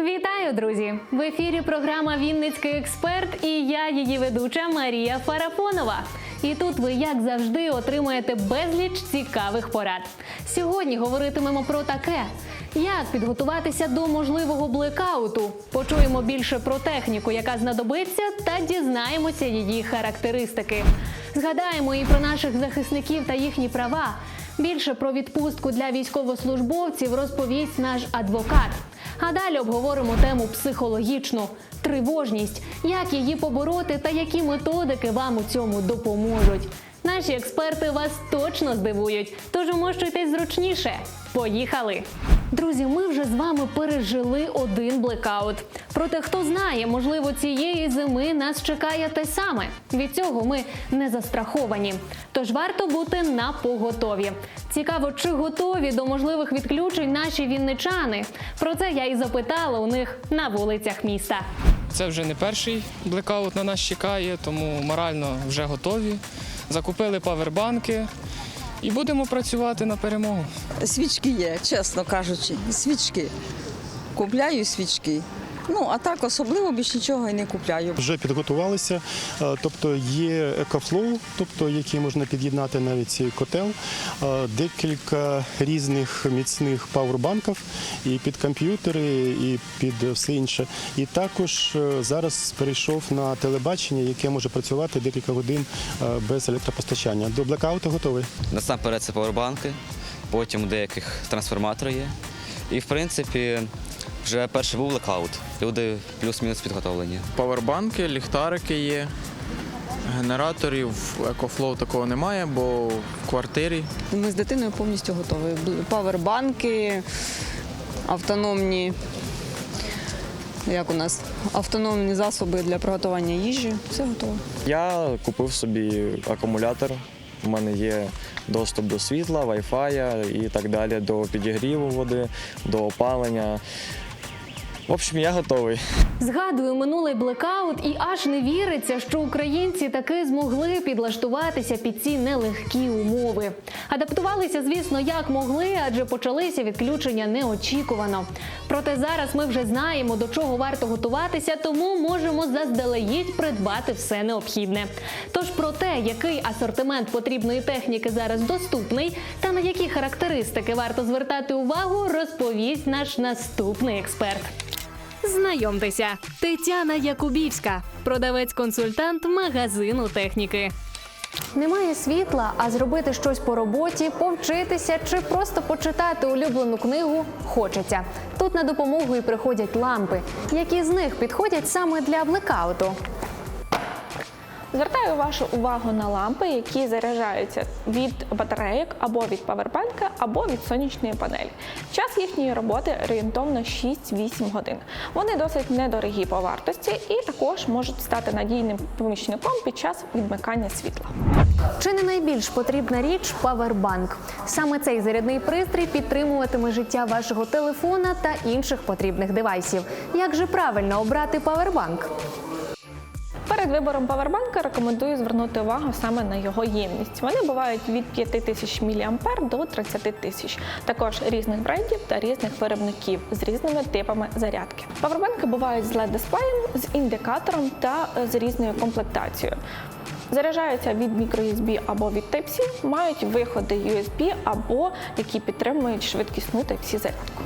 Вітаю, друзі! В ефірі програма Вінницький експерт і я, її ведуча Марія Фарафонова. І тут ви, як завжди, отримаєте безліч цікавих порад. Сьогодні говоритимемо про таке: як підготуватися до можливого блекауту. Почуємо більше про техніку, яка знадобиться, та дізнаємося її характеристики. Згадаємо і про наших захисників та їхні права. Більше про відпустку для військовослужбовців розповість наш адвокат. А далі обговоримо тему психологічну тривожність, як її побороти та які методики вам у цьому допоможуть. Наші експерти вас точно здивують, тож вмощуйтесь зручніше. Поїхали! Друзі, ми вже з вами пережили один блекаут. Проте, хто знає, можливо, цієї зими нас чекає те саме. Від цього ми не застраховані. Тож варто бути на поготові. Цікаво, чи готові до можливих відключень наші вінничани. Про це я і запитала у них на вулицях міста. Це вже не перший блекаут на нас чекає, тому морально вже готові. Закупили павербанки і будемо працювати на перемогу. Свічки є, чесно кажучи, свічки. Купляю свічки. Ну, а так особливо більш нічого і не купляю. Вже підготувалися, е, тобто є екофлоу, тобто який можна під'єднати навіть цей котел, е, декілька різних міцних пауербанків і під комп'ютери, і під все інше. І також е, зараз перейшов на телебачення, яке може працювати декілька годин без електропостачання. До блекауту готовий. Насамперед це павербанки, потім у деяких трансформатори є. І в принципі вже перший був блекаут. Люди плюс-мінус підготовлені. Павербанки, ліхтарики є. Генераторів EcoFlow такого немає, бо в квартирі Ми з дитиною повністю готові. Павербанки, автономні. Як у нас? Автономні засоби для приготування їжі. Все готово. Я купив собі акумулятор. У мене є доступ до світла, Wi-Fi і так далі, до підігріву води, до опалення. В общем, я готовий. Згадую минулий блекаут, і аж не віриться, що українці таки змогли підлаштуватися під ці нелегкі умови. Адаптувалися, звісно, як могли, адже почалися відключення неочікувано. Проте зараз ми вже знаємо, до чого варто готуватися, тому можемо заздалегідь придбати все необхідне. Тож про те, який асортимент потрібної техніки зараз доступний, та на які характеристики варто звертати увагу, розповість наш наступний експерт. Знайомтеся, Тетяна Якубівська, продавець-консультант магазину техніки. Немає світла, а зробити щось по роботі, повчитися чи просто почитати улюблену книгу хочеться. Тут на допомогу і приходять лампи. Які з них підходять саме для блекауту? Звертаю вашу увагу на лампи, які заряджаються від батарейок або від павербанка, або від сонячної панелі. Час їхньої роботи орієнтовно 6-8 годин. Вони досить недорогі по вартості і також можуть стати надійним помічником під час відмикання світла. Чи не найбільш потрібна річ павербанк? Саме цей зарядний пристрій підтримуватиме життя вашого телефона та інших потрібних девайсів. Як же правильно обрати павербанк? Перед вибором павербанка рекомендую звернути увагу саме на його ємність. Вони бувають від 5000 мА до 30 тисяч, також різних брендів та різних виробників з різними типами зарядки. Павербанки бувають з LED-дисплеєм, з індикатором та е, з різною комплектацією. Заряджаються від microUSB або від Type-C, мають виходи USB або які підтримують швидкісну Type-C зарядку.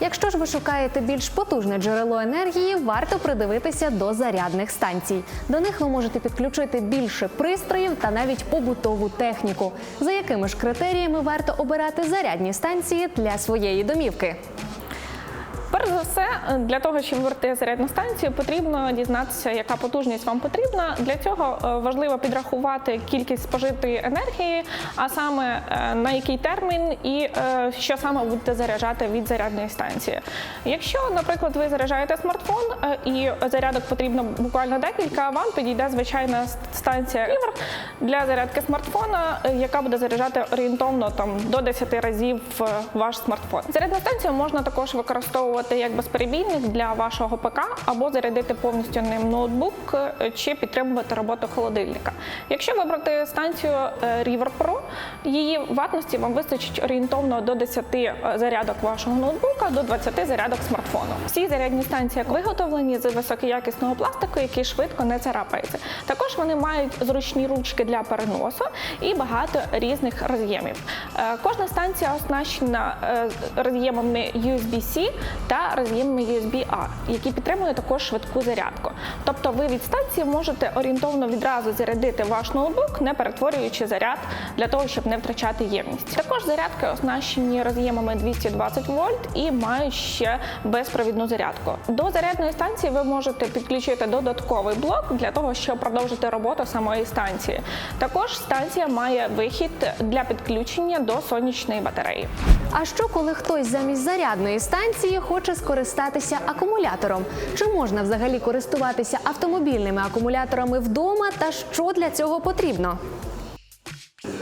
Якщо ж ви шукаєте більш потужне джерело енергії, варто придивитися до зарядних станцій. До них ви можете підключити більше пристроїв та навіть побутову техніку. За якими ж критеріями варто обирати зарядні станції для своєї домівки? Перш за все, для того, щоб вибрати зарядну станцію, потрібно дізнатися, яка потужність вам потрібна. Для цього е, важливо підрахувати кількість спожитої енергії, а саме е, на який термін і е, що саме будете заряджати від зарядної станції. Якщо, наприклад, ви заряджаєте смартфон і зарядок потрібно буквально декілька, вам підійде звичайна станція River для зарядки смартфона, яка буде заряджати орієнтовно там до 10 разів ваш смартфон. Зарядну станцію можна також використовувати використовувати як безперебійник для вашого ПК або зарядити повністю ним ноутбук е, чи підтримувати роботу холодильника. Якщо вибрати станцію е, River Pro, її ватності вам вистачить орієнтовно до 10 зарядок вашого ноутбука, до 20 зарядок смартфону. Всі зарядні станції виготовлені з високоякісного пластику, який швидко не царапається. Також вони мають зручні ручки для переносу і багато різних роз'ємів. Е, Кожна станція оснащена е, роз'ємами USB-C та роз'ємами USB-A, які підтримують також швидку зарядку. Тобто ви від станції можете орієнтовно відразу зарядити ваш ноутбук, не перетворюючи заряд для того, щоб не втрачати ємність. Також зарядки оснащені роз'ємами 220 вольт і мають ще безпровідну зарядку. До зарядної станції ви можете підключити додатковий блок для того, щоб продовжити роботу самої станції. Також станція має вихід для підключення до сонячної батареї. А що, коли хтось замість зарядної станції хоче скористатися акумулятором? Чи можна взагалі користуватися автомобільними акумуляторами вдома та що для цього потрібно?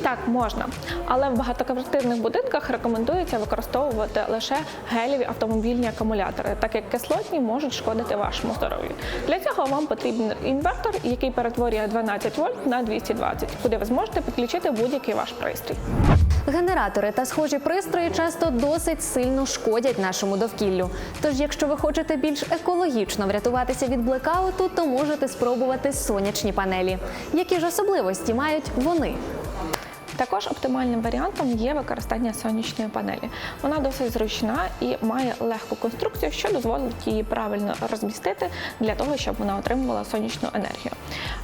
Так, можна, але в багатоквартирних будинках рекомендується використовувати лише гелєві автомобільні акумулятори, так як кислотні можуть шкодити вашому здоров'ю. Для цього вам потрібен інвертор, який перетворює 12 вольт на 220, куди ви зможете підключити будь-який ваш пристрій. Генератори та схожі пристрої часто досить сильно шкодять нашому довкіллю. Тож, якщо ви хочете більш екологічно врятуватися від блекауту, то можете спробувати сонячні панелі. Які ж особливості мають вони? Також оптимальним варіантом є використання сонячної панелі. Вона досить зручна і має легку конструкцію, що дозволить її правильно розмістити для того, щоб вона отримувала сонячну енергію.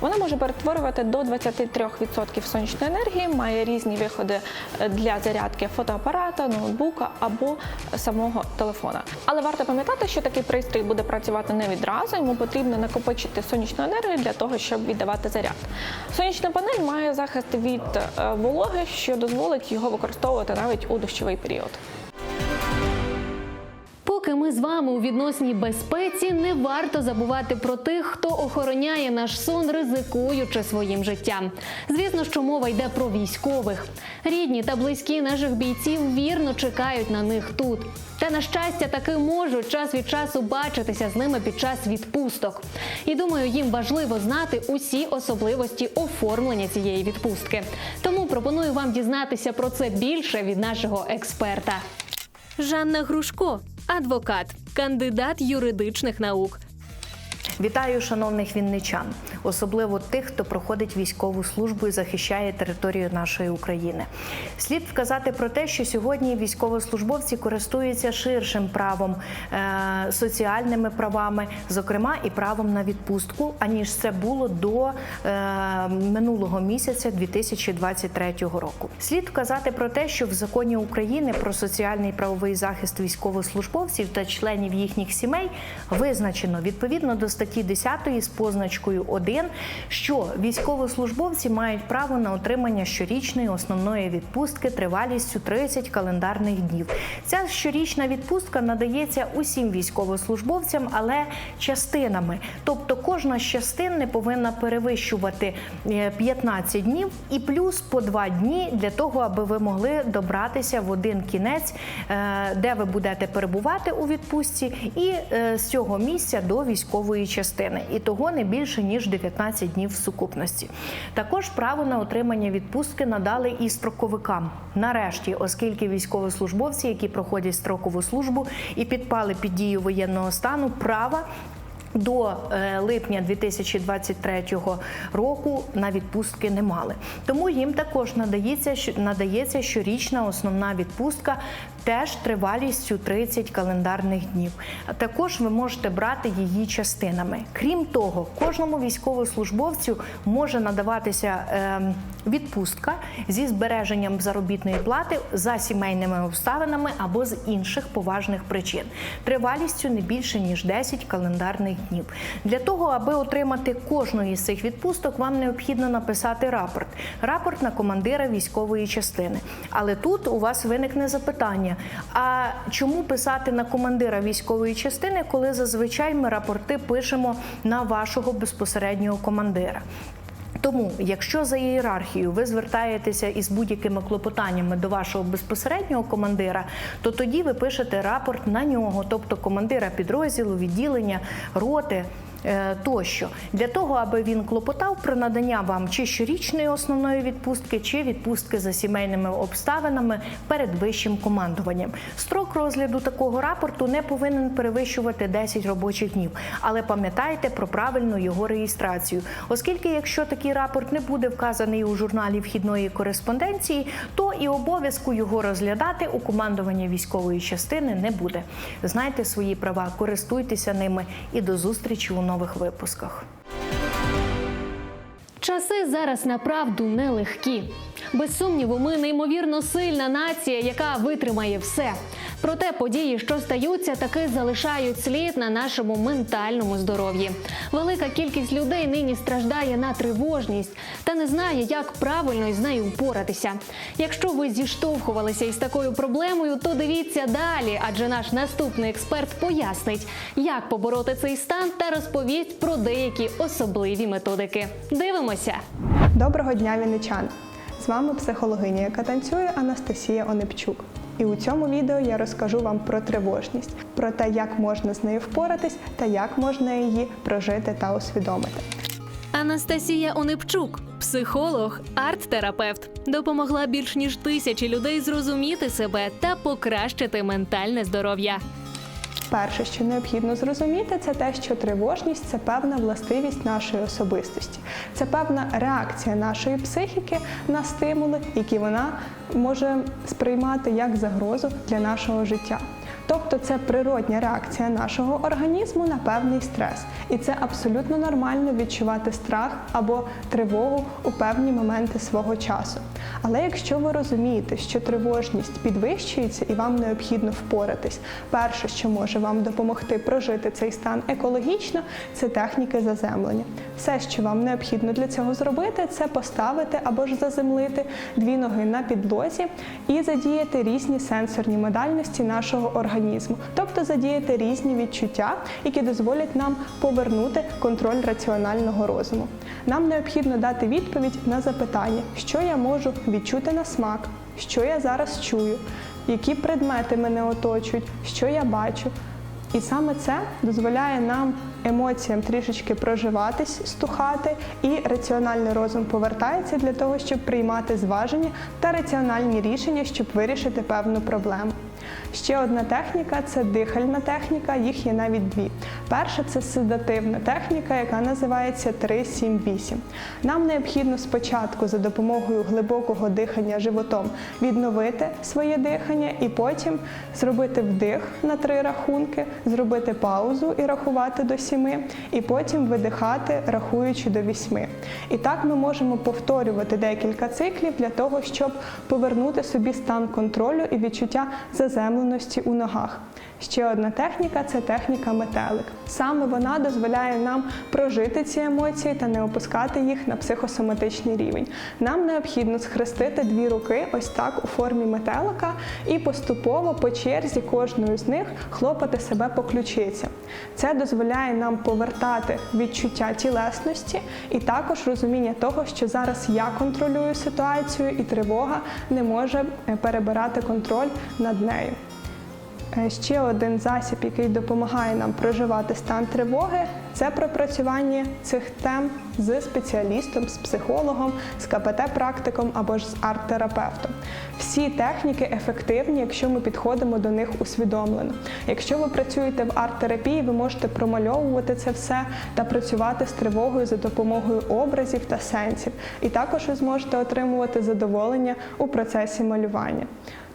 Вона може перетворювати до 23% сонячної енергії, має різні виходи е, для зарядки фотоапарата, ноутбука або самого телефона. Але варто пам'ятати, що такий пристрій буде працювати не відразу, йому потрібно накопичити сонячну енергію для того, щоб віддавати заряд. Сонячна панель має захист від е, вологи, що дозволить його використовувати навіть у дощовий період. Поки ми з вами у відносній безпеці, не варто забувати про тих, хто охороняє наш сон, ризикуючи своїм життям. Звісно, що мова йде про військових. Рідні та близькі наших бійців вірно чекають на них тут. Та на щастя, таки можуть час від часу бачитися з ними під час відпусток. І думаю, їм важливо знати усі особливості оформлення цієї відпустки. Тому пропоную вам дізнатися про це більше від нашого експерта. Жанна Грушко, адвокат, кандидат юридичних наук. Вітаю шановних вінничан, особливо тих, хто проходить військову службу і захищає територію нашої України. Слід вказати про те, що сьогодні військовослужбовці користуються ширшим правом, е, соціальними правами, зокрема і правом на відпустку, аніж це було до е, минулого місяця 2023 року. Слід вказати про те, що в законі України про соціальний правовий захист військовослужбовців та членів їхніх сімей визначено відповідно до статті 10 з позначкою 1, що військовослужбовці мають право на отримання щорічної основної відпустки тривалістю 30 календарних днів. Ця щорічна відпустка надається усім військовослужбовцям, але частинами. Тобто кожна з частин не повинна перевищувати е, 15 днів і плюс по 2 дні для того, аби ви могли добратися в один кінець, е, де ви будете перебувати у відпустці, і е, з цього місця до військової частини. І того не більше ніж 19 днів в сукупності. Також право на отримання відпустки надали і строковикам. Нарешті, оскільки військовослужбовці, які проходять строкову службу і підпали під дію воєнного стану, права до е, липня 2023 року на відпустки не мали. Тому їм також надається надається щорічна основна відпустка, теж тривалістю 30 календарних днів. А також ви можете брати її частинами. Крім того, кожному військовослужбовцю може надаватися ем, відпустка зі збереженням заробітної плати за сімейними обставинами або з інших поважних причин, тривалістю не більше ніж 10 календарних днів. Для того, аби отримати кожну із цих відпусток, вам необхідно написати рапорт. Рапорт на командира військової частини. Але тут у вас виникне запитання: а чому писати на командира військової частини, коли зазвичай ми рапорти пишемо на вашого безпосереднього командира? Тому, якщо за ієрархією ви звертаєтеся із будь-якими клопотаннями до вашого безпосереднього командира, то тоді ви пишете рапорт на нього, тобто командира підрозділу, відділення, роти. Е, Тощо для того, аби він клопотав про надання вам чи щорічної основної відпустки, чи відпустки за сімейними обставинами перед вищим командуванням. Строк розгляду такого рапорту не повинен перевищувати 10 робочих днів, але пам'ятайте про правильну його реєстрацію, оскільки якщо такий рапорт не буде вказаний у журналі вхідної кореспонденції, то і обов'язку його розглядати у командуванні військової частини не буде. Знайте свої права, користуйтеся ними і до зустрічі у нових випусках. Часи зараз направду нелегкі. Без сумніву, ми неймовірно сильна нація, яка витримає все. Проте події, що стаються, таки залишають слід на нашому ментальному здоров'ї. Велика кількість людей нині страждає на тривожність та не знає, як правильно із нею впоратися. Якщо ви зіштовхувалися із такою проблемою, то дивіться далі, адже наш наступний експерт пояснить, як побороти цей стан та розповість про деякі особливі методики. Дивимося. Доброго дня, вінничани! З вами психологиня, яка танцює Анастасія Онепчук. І у цьому відео я розкажу вам про тривожність, про те, як можна з нею впоратись та як можна її прожити та усвідомити. Анастасія Онипчук, психолог, арт-терапевт, допомогла більш ніж тисячі людей зрозуміти себе та покращити ментальне здоров'я. Перше, що необхідно зрозуміти, це те, що тривожність це певна властивість нашої особистості, це певна реакція нашої психіки на стимули, які вона може сприймати як загрозу для нашого життя. Тобто це природня реакція нашого організму на певний стрес, і це абсолютно нормально відчувати страх або тривогу у певні моменти свого часу. Але якщо ви розумієте, що тривожність підвищується і вам необхідно впоратись, перше, що може вам допомогти прожити цей стан екологічно, це техніки заземлення. Все, що вам необхідно для цього зробити, це поставити або ж заземлити дві ноги на підлозі і задіяти різні сенсорні модальності нашого організму, тобто задіяти різні відчуття, які дозволять нам повернути контроль раціонального розуму. Нам необхідно дати відповідь на запитання, що я можу відчути на смак, що я зараз чую, які предмети мене оточують, що я бачу. І саме це дозволяє нам емоціям трішечки проживатись, стухати, і раціональний розум повертається для того, щоб приймати зваження та раціональні рішення, щоб вирішити певну проблему. Ще одна техніка це дихальна техніка, їх є навіть дві. Перша це седативна техніка, яка називається 3-7-8. Нам необхідно спочатку за допомогою глибокого дихання животом відновити своє дихання і потім зробити вдих на три рахунки, зробити паузу і рахувати до сіми, і потім видихати, рахуючи до вісьми. І так ми можемо повторювати декілька циклів для того, щоб повернути собі стан контролю і відчуття заземленості у ногах. Ще одна техніка це техніка метелик. Саме вона дозволяє нам прожити ці емоції та не опускати їх на психосоматичний рівень. Нам необхідно схрестити дві руки ось так у формі метелика і поступово по черзі кожною з них хлопати себе по ключицям. Це дозволяє нам повертати відчуття тілесності і також розуміння того, що зараз я контролюю ситуацію, і тривога не може е, перебирати контроль над нею. Ще один засіб, який допомагає нам проживати стан тривоги, це пропрацювання цих тем з спеціалістом, з психологом, з КПТ-практиком або ж з арт-терапевтом. Всі техніки ефективні, якщо ми підходимо до них усвідомлено. Якщо ви працюєте в арт-терапії, ви можете промальовувати це все та працювати з тривогою за допомогою образів та сенсів. І також ви зможете отримувати задоволення у процесі малювання.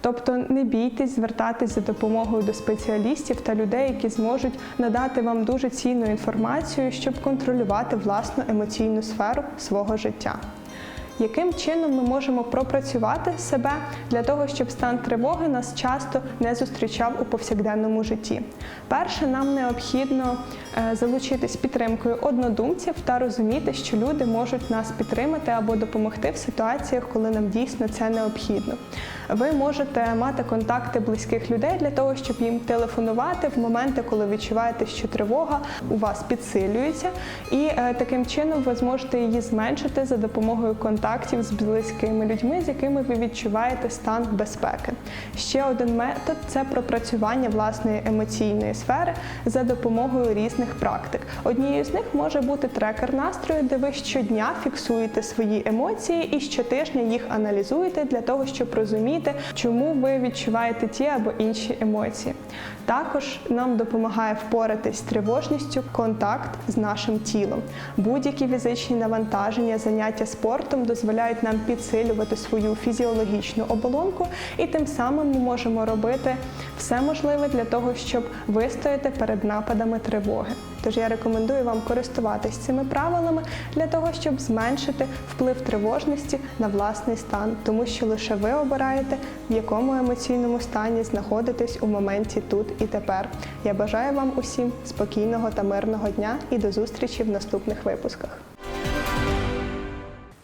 Тобто не бійтесь звертатись за допомогою до спеціалістів та людей, які зможуть надати вам дуже цінну інформацію, щоб контролювати власну емоційну сферу свого життя. Яким чином ми можемо пропрацювати себе для того, щоб стан тривоги нас часто не зустрічав у повсякденному житті? Перше, нам необхідно е, залучитись підтримкою однодумців та розуміти, що люди можуть нас підтримати або допомогти в ситуаціях, коли нам дійсно це необхідно. Ви можете мати контакти близьких людей для того, щоб їм телефонувати в моменти, коли відчуваєте, що тривога у вас підсилюється, і е, таким чином ви зможете її зменшити за допомогою контактів з близькими людьми, з якими ви відчуваєте стан безпеки. Ще один метод це пропрацювання власної емоційної сфери за допомогою різних практик. Однією з них може бути трекер настрою, де ви щодня фіксуєте свої емоції і щотижня їх аналізуєте для того, щоб розуміти, чому ви відчуваєте ті або інші емоції. Також нам допомагає впоратись з тривожністю контакт з нашим тілом. Будь-які фізичні навантаження, заняття спортом дозволяють нам підсилювати свою фізіологічну оболонку, і тим самим ми можемо робити все можливе для того, щоб вистояти перед нападами тривоги. Тож я рекомендую вам користуватись цими правилами для того, щоб зменшити вплив тривожності на власний стан, тому що лише ви обираєте, в якому емоційному стані знаходитесь у моменті тут і тепер. Я бажаю вам усім спокійного та мирного дня і до зустрічі в наступних випусках.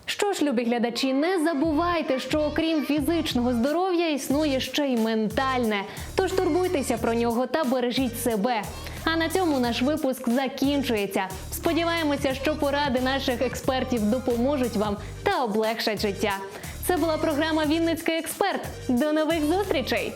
Що ж, любі глядачі, не забувайте, що окрім фізичного здоров'я існує ще й ментальне. Тож турбуйтеся про нього та бережіть себе. А на цьому наш випуск закінчується. Сподіваємося, що поради наших експертів допоможуть вам та облегшать життя. Це була програма Вінницький експерт. До нових зустрічей!